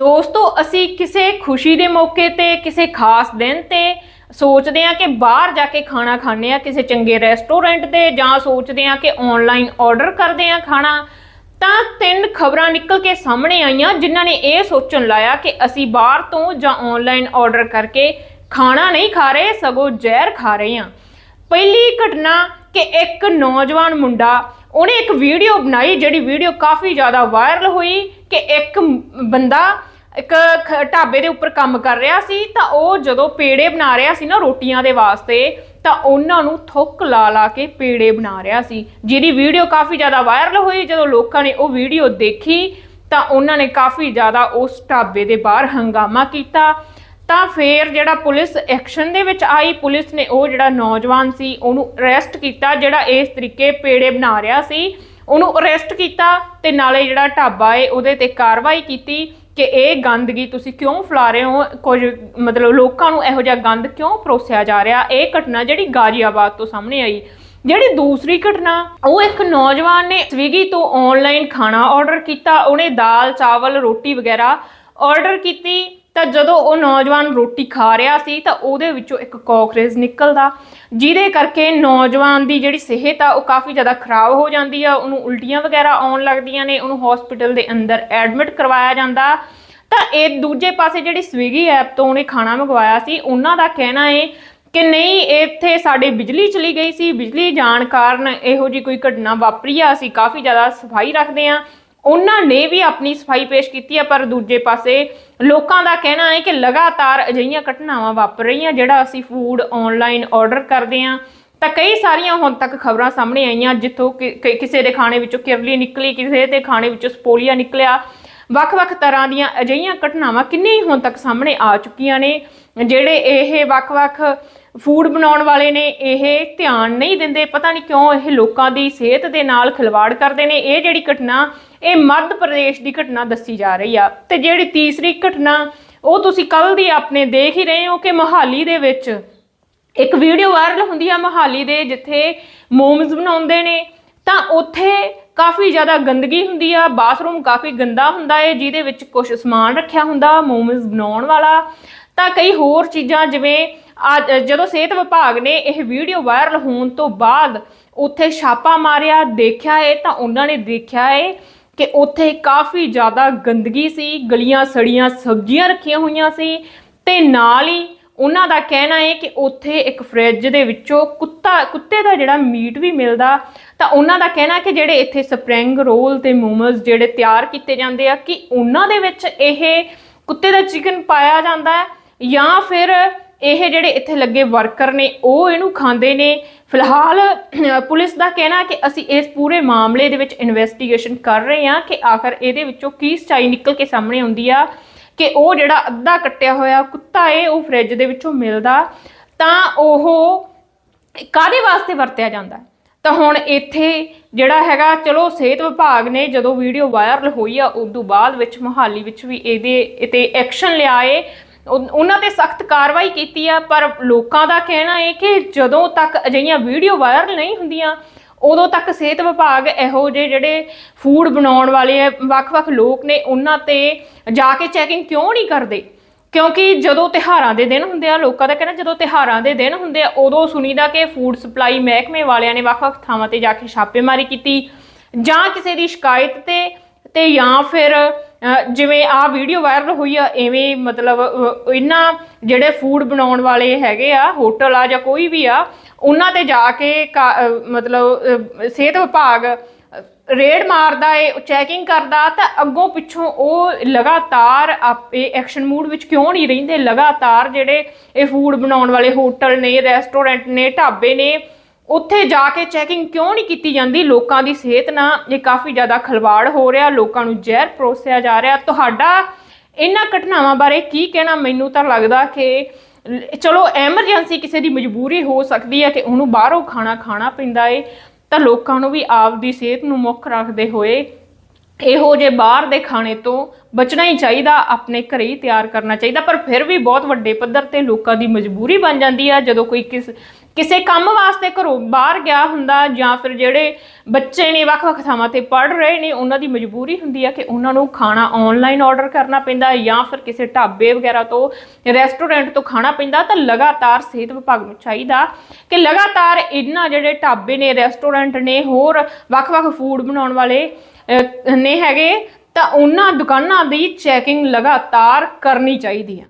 ਦੋਸਤੋ, ਅਸੀਂ ਕਿਸੇ ਖੁਸ਼ੀ ਦੇ ਮੌਕੇ ਤੇ, ਕਿਸੇ ਖਾਸ ਦਿਨ ਤੇ ਸੋਚਦੇ ਆ ਕਿ ਬਾਹਰ ਜਾ ਕੇ ਖਾਣਾ ਖਾਣੇ ਆ ਕਿਸੇ ਚੰਗੇ ਰੈਸਟੋਰੈਂਟ ਤੇ ਜਾਂ ਸੋਚਦੇ ਆ ਕਿ ਆਨਲਾਈਨ ਆਰਡਰ ਕਰਦੇ ਆ ਖਾਣਾ, ਤਾਂ ਤਿੰਨ ਖਬਰਾਂ ਨਿਕਲ ਕੇ ਸਾਹਮਣੇ ਆਈਆਂ ਜਿਨ੍ਹਾਂ ਨੇ ਇਹ ਸੋਚਣ ਲਾਇਆ ਕਿ ਅਸੀਂ ਬਾਹਰ ਤੋਂ ਜਾਂ ਆਨਲਾਈਨ ਆਰਡਰ ਕਰਕੇ ਖਾਣਾ ਨਹੀਂ ਖਾ ਰਹੇ, ਸਗੋਂ ਜ਼ਹਿਰ ਖਾ ਰਹੇ ਆ ਪਹਿਲੀ ਘਟਨਾ ਕਿ ਇੱਕ ਨੌਜਵਾਨ ਮੁੰਡਾ, ਉਹਨੇ ਇੱਕ ਵੀਡੀਓ ਬਣਾਈ ਜਿਹੜੀ ਵੀਡੀਓ ਕਾਫੀ ਜ਼ਿਆਦਾ ਵਾਇਰਲ ਹੋਈ ਕਿ ਇੱਕ ਬੰਦਾ ਇੱਕ ਖ- ਢਾਬੇ ਦੇ ਉੱਪਰ ਕੰਮ ਕਰ ਰਿਹਾ ਸੀ, ਤਾਂ ਉਹ ਜਦੋਂ ਪੇੜੇ ਬਣਾ ਰਿਹਾ ਸੀ ਨਾ ਰੋਟੀਆਂ ਦੇ ਵਾਸਤੇ, ਤਾਂ ਉਹਨਾਂ ਨੂੰ ਥੁੱਕ ਲਾ ਲਾ ਕੇ ਪੇੜੇ ਬਣਾ ਰਿਹਾ ਸੀ। ਜਿਹਦੀ ਵੀਡੀਓ ਕਾਫੀ ਜ਼ਿਆਦਾ ਵਾਇਰਲ ਹੋਈ, ਜਦੋਂ ਲੋਕਾਂ ਨੇ ਉਹ ਵੀਡੀਓ ਦੇਖੀ, ਤਾਂ ਉਹਨਾਂ ਨੇ ਕਾਫੀ ਜ਼ਿਆਦਾ ਉਸ ਢਾਬੇ ਦੇ ਬਾਹਰ ਹੰਗਾਮਾ ਕੀਤਾ। ਤਾਂ ਫੇਰ ਜਿਹੜਾ ਪੁਲਿਸ ਐਕਸ਼ਨ ਦੇ ਵਿੱਚ ਆਈ, ਪੁਲਿਸ ਨੇ ਉਹ ਜਿਹੜਾ ਨੌਜਵਾਨ ਸੀ, ਉਹਨੂੰ ਅਰੈਸਟ ਕੀਤਾ, ਜਿਹੜਾ ਇਸ ਤਰੀਕੇ ਪੇੜੇ ਬਣਾ ਰਿਹਾ ਸੀ, ਉਹਨੂੰ ਅਰੈਸਟ ਕੀਤਾ ਤੇ ਨਾਲੇ ਜਿਹੜਾ ਢਾਬਾ ਏ, ਉਹਦੇ ਤੇ ਕਾਰਵਾਈ ਕੀਤੀ। ਕਿ ਇਹ ਗੰਦਗੀ ਤੁਸੀਂ ਕਿਉਂ ਫੈਲਾ ਰਹੇ ਹੋ? ਕੁਝ ਮਤਲਬ ਲੋਕਾਂ ਨੂੰ ਇਹੋ ਜਿਹਾ ਗੰਦ ਕਿਉਂ ਪਰੋਸਿਆ ਜਾ ਰਿਹਾ? ਇਹ ਘਟਨਾ ਜਿਹੜੀ ਗਾਜ਼ੀਆਬਾਦ ਤੋਂ ਸਾਹਮਣੇ ਆਈ। ਜਿਹੜੀ ਦੂਸਰੀ ਘਟਨਾ, ਉਹ ਇੱਕ ਨੌਜਵਾਨ ਨੇ ਸਵੀਗੀ ਤੋਂ ਆਨਲਾਈਨ ਖਾਣਾ ਆਰਡਰ ਕੀਤਾ। ਉਹਨੇ ਦਾਲ, ਚਾਵਲ, ਰੋਟੀ ਵਗੈਰਾ ਆਰਡਰ ਕੀਤੀ। ਤਾਂ ਜਦੋਂ ਉਹ ਨੌਜਵਾਨ ਰੋਟੀ ਖਾ ਰਿਹਾ ਸੀ ਤਾਂ ਉਹਦੇ ਵਿੱਚੋਂ ਇੱਕ ਕਾਕਰੇਜ ਨਿਕਲਦਾ। ਜਿਹਦੇ ਕਰਕੇ ਨੌਜਵਾਨ ਦੀ ਜਿਹੜੀ ਸਿਹਤ ਆ, ਉਹ ਕਾਫੀ ਜ਼ਿਆਦਾ ਖਰਾਬ ਹੋ ਜਾਂਦੀ ਆ। ਉਹਨੂੰ ਉਲਟੀਆਂ ਵਗੈਰਾ ਆਉਣ ਲੱਗਦੀਆਂ ਨੇ। ਉਹਨੂੰ ਹਸਪੀਟਲ ਦੇ ਅੰਦਰ ਐਡਮਿਟ ਕਰਵਾਇਆ ਜਾਂਦਾ। ਤਾਂ ਇਹ ਦੂਜੇ ਪਾਸੇ ਜਿਹੜੀ ਸਵੀਗੀ ਐਪ ਤੋਂ ਉਹਨੇ ਖਾਣਾ ਮੰਗਵਾਇਆ ਸੀ, ਉਹਨਾਂ ਦਾ ਕਹਿਣਾ ਹੈ ਕਿ ਨਹੀਂ, ਇੱਥੇ ਸਾਡੇ ਬਿਜਲੀ ਚਲੀ ਗਈ ਸੀ। ਬਿਜਲੀ ਜਾਣ ਕਾਰਨ ਇਹੋ ਜੀ ਕੋਈ ਘਟਨਾ ਵਾਪਰੀ ਆ। ਅਸੀਂ ਕਾਫੀ ਜ਼ਿਆਦਾ ਸਫ਼ਾਈ ਰੱਖਦੇ ਆ। ਉਹਨਾਂ ਨੇ ਵੀ ਆਪਣੀ ਸਫ਼ਾਈ ਪੇਸ਼ ਕੀਤੀ ਹੈ, ਪਰ ਦੂਜੇ ਪਾਸੇ ਲੋਕਾਂ ਦਾ ਕਹਿਣਾ ਹੈ ਕਿ ਲਗਾਤਾਰ ਅਜਿਹੀਆਂ ਘਟਨਾਵਾਂ ਵਾਪਰ ਰਹੀਆਂ, ਜਿਹੜਾ ਅਸੀਂ ਫੂਡ ਆਨਲਾਈਨ ਆਰਡਰ ਕਰਦੇ ਆ ਤਾਂ ਕਈ ਸਾਰੀਆਂ ਹੁਣ ਤੱਕ ਖਬਰਾਂ ਸਾਹਮਣੇ ਆਈਆਂ, ਜਿੱਥੋਂ ਕਿ- ਕਿਸੇ ਦੇ ਖਾਣੇ ਵਿੱਚੋਂ ਕਿਰਲੀ ਨਿਕਲੀ, ਕਿਸੇ ਦੇ ਖਾਣੇ ਵਿੱਚੋਂ ਸਪੋਲੀਆ ਨਿਕਲਿਆ। ਵੱਖ-ਵੱਖ ਤਰ੍ਹਾਂ ਦੀਆਂ ਅਜਿਹੀਆਂ ਘਟਨਾਵਾਂ ਕਿੰਨੇ ਹੀ ਹੁਣ ਤੱਕ ਸਾਹਮਣੇ ਆ ਚੁੱਕੀਆਂ ਨੇ, ਜਿਹੜੇ ਇਹ ਵੱਖ-ਵੱਖ ਫੂਡ ਬਣਾਉਣ ਵਾਲੇ ਨੇ, ਇਹ ਧਿਆਨ ਨਹੀਂ ਦਿੰਦੇ, ਪਤਾ ਨਹੀਂ ਕਿਉਂ ਇਹ ਲੋਕਾਂ ਦੀ ਸਿਹਤ ਦੇ ਨਾਲ ਖਿਲਵਾੜ ਕਰਦੇ ਨੇ। ਇਹ ਜਿਹੜੀ ਘਟਨਾ, ਇਹ ਮੱਧ ਪ੍ਰਦੇਸ਼ ਦੀ ਘਟਨਾ ਦੱਸੀ ਜਾ ਰਹੀ ਆ। ਤੇ ਜਿਹੜੀ ਤੀਸਰੀ ਘਟਨਾ, ਉਹ ਤੁਸੀਂ ਕੱਲ ਦੀ ਆਪਣੇ ਦੇਖ ਹੀ ਰਹੇ ਹੋ ਕਿ ਮੋਹਾਲੀ ਦੇ ਵਿੱਚ ਇੱਕ ਵੀਡੀਓ ਵਾਇਰਲ ਹੁੰਦੀ ਆ ਮੋਹਾਲੀ ਦੇ, ਜਿੱਥੇ ਮੋਮਸ ਬਣਾਉਂਦੇ ਨੇ। ਤਾਂ ਉੱਥੇ ਕਾਫੀ ਜ਼ਿਆਦਾ ਗੰਦਗੀ ਹੁੰਦੀ ਆ, ਬਾਥਰੂਮ ਕਾਫੀ ਗੰਦਾ ਹੁੰਦਾ ਹੈ ਜਿਹਦੇ ਵਿੱਚ ਕੁਝ ਸਮਾਨ ਰੱਖਿਆ ਹੁੰਦਾ ਮੋਮਸ ਬਣਾਉਣ ਵਾਲਾ। ਤਾਂ ਕਈ ਹੋਰ ਚੀਜ਼ਾਂ ਜਿਵੇਂ ਆ- ਜਦੋਂ ਸਿਹਤ ਵਿਭਾਗ ਨੇ ਇਹ ਵੀਡੀਓ ਵਾਇਰਲ ਹੋਣ ਤੋਂ ਬਾਅਦ ਉੱਥੇ ਛਾਪਾ ਮਾਰਿਆ, ਦੇਖਿਆ ਹੈ ਤਾਂ ਉਹਨਾਂ ਨੇ ਦੇਖਿਆ ਹੈ ਕਿ ਉੱਥੇ ਕਾਫੀ ਜ਼ਿਆਦਾ ਗੰਦਗੀ ਸੀ, ਗਲੀਆਂ ਸੜੀਆਂ ਸਬਜ਼ੀਆਂ ਰੱਖੀਆਂ ਹੋਈਆਂ ਸੀ ਤੇ ਨਾਲ ਹੀ ਉਹਨਾਂ ਦਾ ਕਹਿਣਾ ਹੈ ਕਿ ਉੱਥੇ ਇੱਕ ਫ੍ਰਿਜ ਦੇ ਵਿੱਚੋਂ ਕੁੱਤਾ, ਕੁੱਤੇ ਦਾ ਜਿਹੜਾ ਮੀਟ ਵੀ ਮਿਲਦਾ ਤਾਂ ਉਹਨਾਂ ਦਾ ਕਹਿਣਾ ਕਿ ਜਿਹੜੇ ਇੱਥੇ ਸਪਰਿੰਗ ਰੋਲ ਤੇ ਮੋਮੋਸ ਜਿਹੜੇ ਤਿਆਰ ਕੀਤੇ ਜਾਂਦੇ ਆ, ਕਿ ਉਹਨਾਂ ਦੇ ਵਿੱਚ ਇਹ ਕੁੱਤੇ ਦਾ ਚਿਕਨ ਪਾਇਆ ਜਾਂਦਾ ਹੈ ਜਾਂ ਫਿਰ ਇਹ ਜਿਹੜੇ ਇੱਥੇ ਲੱਗੇ ਵਰਕਰ ਨੇ, ਉਹ ਇਹਨੂੰ ਖਾਂਦੇ ਨੇ? ਫਿਲਹਾਲ ਪੁਲਿਸ ਦਾ ਕਹਿਣਾ ਕਿ ਅਸੀਂ ਇਸ ਪੂਰੇ ਮਾਮਲੇ ਦੇ ਵਿੱਚ ਇਨਵੈਸਟੀਗੇਸ਼ਨ ਕਰ ਰਹੇ ਹਾਂ ਕਿ ਆਖਰ ਇਹਦੇ ਵਿੱਚੋਂ ਕੀ ਸਚਾਈ ਨਿਕਲ ਕੇ ਸਾਹਮਣੇ ਆਉਂਦੀ ਆ, ਕਿ ਉਹ ਜਿਹੜਾ ਅੱਧਾ ਕੱਟਿਆ ਹੋਇਆ ਕੁੱਤਾ ਏ, ਉਹ ਫ੍ਰਿਜ ਦੇ ਵਿੱਚੋਂ ਮਿਲਦਾ ਤਾਂ ਉਹ ਕਾਦੇ ਵਾਸਤੇ ਵਰਤਿਆ ਜਾਂਦਾ ਤਾਂ ਹੁਣ ਇੱਥੇ ਜਿਹੜਾ ਹੈਗਾ ਚਲੋ ਸਿਹਤ ਵਿਭਾਗ ਨੇ ਜਦੋਂ ਵੀਡੀਓ ਵਾਇਰਲ ਹੋਈ ਆ ਉਸ ਤੋਂ ਬਾਅਦ ਵਿੱਚ ਮੁਹਾਲੀ ਵਿੱਚ ਵੀ ਇਹਦੇ ਤੇ ਐਕਸ਼ਨ ਲਿਆ ਏ। ਉਹਨਾਂ ਤੇ ਸਖਤ ਕਾਰਵਾਈ ਕੀਤੀ ਆ ਪਰ ਲੋਕਾਂ ਦਾ ਕਹਿਣਾ ਹੈ ਕਿ ਜਦੋਂ ਤੱਕ ਅਜਿਹੀਆਂ ਵੀਡੀਓ ਵਾਇਰਲ ਨਹੀਂ ਹੁੰਦੀਆਂ ਉਦੋਂ ਤੱਕ ਸਿਹਤ ਵਿਭਾਗ ਇਹੋ ਜਿਹੇ ਜਿਹੜੇ ਫੂਡ ਬਣਾਉਣ ਵਾਲੇ ਆ, ਵੱਖ-ਵੱਖ ਲੋਕ ਨੇ ਉਹਨਾਂ ਤੇ ਜਾ ਕੇ ਚੈਕਿੰਗ ਕਿਉਂ ਨਹੀਂ ਕਰਦੇ? ਕਿਉਂਕਿ ਜਦੋਂ ਤਿਹਾਰਾਂ ਦੇ ਦਿਨ ਹੁੰਦੇ ਆ, ਲੋਕਾਂ ਦਾ ਕਹਿਣਾ ਜਦੋਂ ਤਿਹਾਰਾਂ ਦੇ ਦਿਨ ਹੁੰਦੇ ਆ, ਉਦੋਂ ਸੁਣੀਦਾ ਕਿ ਫੂਡ ਸਪਲਾਈ ਮਹਿਕਮੇ ਵਾਲਿਆਂ ਨੇ ਵੱਖ-ਵੱਖ ਥਾਵਾਂ ਤੇ ਜਾ ਕੇ ਛਾਪੇਮਾਰੀ ਕੀਤੀ। ਜਾਂ ਕਿਸੇ ਦੀ ਸ਼ਿਕਾਇਤ ਤੇ ਤੇ ਜਾਂ ਫਿਰ ਜਿਵੇਂ ਆ ਵੀਡੀਓ ਵਾਇਰਲ ਹੋਈ ਆ, ਐਵੇਂ ਮਤਲਬ ਇਹਨਾਂ ਜਿਹੜੇ ਫੂਡ ਬਣਾਉਣ ਵਾਲੇ ਹੈਗੇ ਆ ਹੋਟਲ ਆ ਜਾਂ ਕੋਈ ਵੀ ਆ, ਉਹਨਾਂ ਤੇ ਜਾ ਕੇ ਕਾ- ਮਤਲਬ ਸਿਹਤ ਵਿਭਾਗ ਰੇਡ ਮਾਰਦਾ ਏ ਚੈਕਿੰਗ ਕਰਦਾ ਤਾਂ ਅੱਗੋਂ ਪਿੱਛੋਂ ਉਹ ਲਗਾਤਾਰ ਆਪੇ ਐਕਸ਼ਨ ਮੂਡ ਵਿੱਚ ਕਿਉਂ ਨਹੀਂ ਰਹਿੰਦੇ? ਲਗਾਤਾਰ ਜਿਹੜੇ ਇਹ ਫੂਡ ਬਣਾਉਣ ਵਾਲੇ ਹੋਟਲ ਨੇ ਰੈਸਟੋਰੈਂਟ ਨੇ, ਢਾਬੇ ਨੇ, ਉੱਥੇ ਜਾ ਕੇ ਚੈਕਿੰਗ ਕਿਉਂ ਨਹੀਂ ਕੀਤੀ ਜਾਂਦੀ? ਲੋਕਾਂ ਦੀ ਸਿਹਤ ਨਾਲ ਇਹ ਕਾਫੀ ਜ਼ਿਆਦਾ ਖਲਵਾੜ ਹੋ ਰਿਹਾ, ਲੋਕਾਂ ਨੂੰ ਜ਼ਹਿਰ ਪਰੋਸਿਆ ਜਾ ਰਿਹਾ। ਤੁਹਾਡਾ ਇਹਨਾਂ ਘਟਨਾਵਾਂ ਬਾਰੇ ਕੀ ਕਹਿਣਾ? ਮੈਨੂੰ ਤਾਂ ਲੱਗਦਾ ਕਿ ਚਲੋ ਐਮਰਜੈਂਸੀ ਕਿਸੇ ਦੀ ਮਜਬੂਰੀ ਹੋ ਸਕਦੀ ਹੈ ਕਿ ਉਹਨੂੰ ਬਾਹਰੋਂ ਖਾਣਾ ਖਾਣਾ ਪੈਂਦਾ ਏ। ਤਾਂ ਲੋਕਾਂ ਨੂੰ ਵੀ ਆਪ ਦੀ ਸਿਹਤ ਨੂੰ ਮੁੱਖ ਰੱਖਦੇ ਹੋਏ ਇਹੋ ਜੇ ਬਾਹਰ ਦੇ ਖਾਣੇ ਤੋਂ ਬਚਣਾ ਹੀ ਚਾਹੀਦਾ, ਆਪਣੇ ਘਰੇ ਹੀ ਤਿਆਰ ਕਰਨਾ ਚਾਹੀਦਾ। ਪਰ ਫਿਰ ਵੀ ਬਹੁਤ ਵੱਡੇ ਪੱਧਰ ਤੇ ਲੋਕਾਂ ਦੀ ਮਜਬੂਰੀ ਬਣ ਜਾਂਦੀ ਆ, ਜਦੋਂ ਕੋਈ ਕਿਸ, ਕਿਸੇ ਕੰਮ ਵਾਸਤੇ ਘਰੋਂ ਬਾਹਰ ਗਿਆ ਹੁੰਦਾ ਜਾਂ ਫਿਰ ਜਿਹੜੇ ਬੱਚੇ ਨੇ ਵੱਖ-ਵੱਖ ਥਾਵਾਂ ਤੇ ਪੜ ਰਹੇ ਨੇ, ਉਹਨਾਂ ਦੀ ਮਜਬੂਰੀ ਹੁੰਦੀ ਆ ਕਿ ਉਹਨਾਂ ਨੂੰ ਖਾਣਾ ਆਨਲਾਈਨ ਆਰਡਰ ਕਰਨਾ ਪੈਂਦਾ ਜਾਂ ਫਿਰ ਕਿਸੇ ਢਾਬੇ ਵਗੈਰਾ ਤੋਂ ਰੈਸਟੋਰੈਂਟ ਤੋਂ ਖਾਣਾ ਪੈਂਦਾ, ਤਾਂ ਲਗਾਤਾਰ ਸਿਹਤ ਵਿਭਾਗ ਨੂੰ ਚਾਹੀਦਾ ਕਿ ਲਗਾਤਾਰ ਇਹਨਾਂ ਜਿਹੜੇ ਢਾਬੇ ਨੇ ਰੈਸਟੋਰੈਂਟ ਨੇ, ਹੋਰ ਵੱਖ-ਵੱਖ ਫੂਡ ਬਣਾਉਣ ਵਾਲੇ ਨੇ ਹੈਗੇ ਤਾਂ ਉਹਨਾਂ ਦੁਕਾਨਾਂ ਦੀ ਚੈਕਿੰਗ ਲਗਾਤਾਰ ਕਰਨੀ ਚਾਹੀਦੀ ਹੈ।